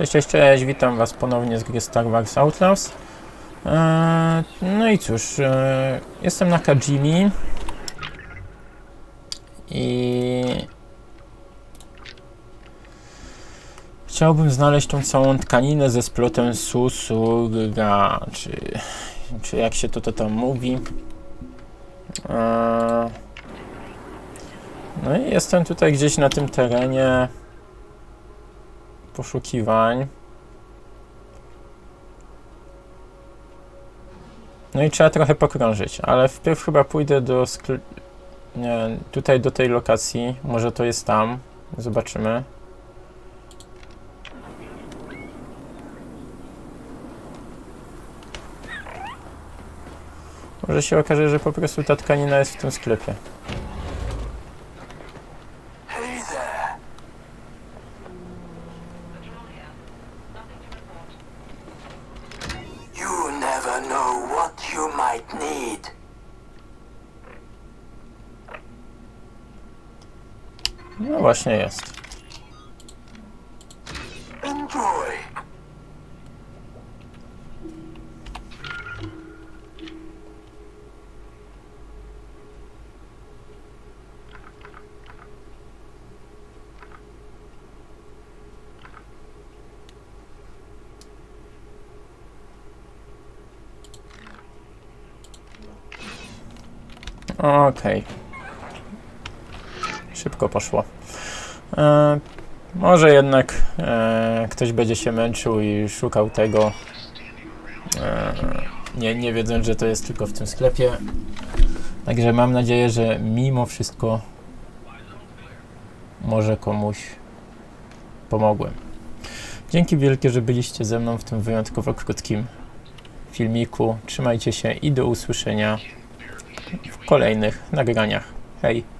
Cześć, cześć, cześć, witam Was ponownie z gry Star Wars Outlaws. Eee, no i cóż, eee, jestem na Kajimi i chciałbym znaleźć tą całą tkaninę ze splotem susurga, czy, czy jak się to, to tam mówi. Eee, no i jestem tutaj gdzieś na tym terenie poszukiwań. No i trzeba trochę pokrążyć, ale wpierw chyba pójdę do. Nie, tutaj do tej lokacji. Może to jest tam. Zobaczymy. Może się okaże, że po prostu ta tkanina jest w tym sklepie. Hey might need. No właśnie jest. Enjoy. Okej. Szybko poszło. E, może jednak e, ktoś będzie się męczył i szukał tego, e, nie, nie wiedząc, że to jest tylko w tym sklepie. Także mam nadzieję, że mimo wszystko może komuś pomogłem. Dzięki wielkie, że byliście ze mną w tym wyjątkowo krótkim filmiku. Trzymajcie się i do usłyszenia w kolejnych nagraniach. Hej!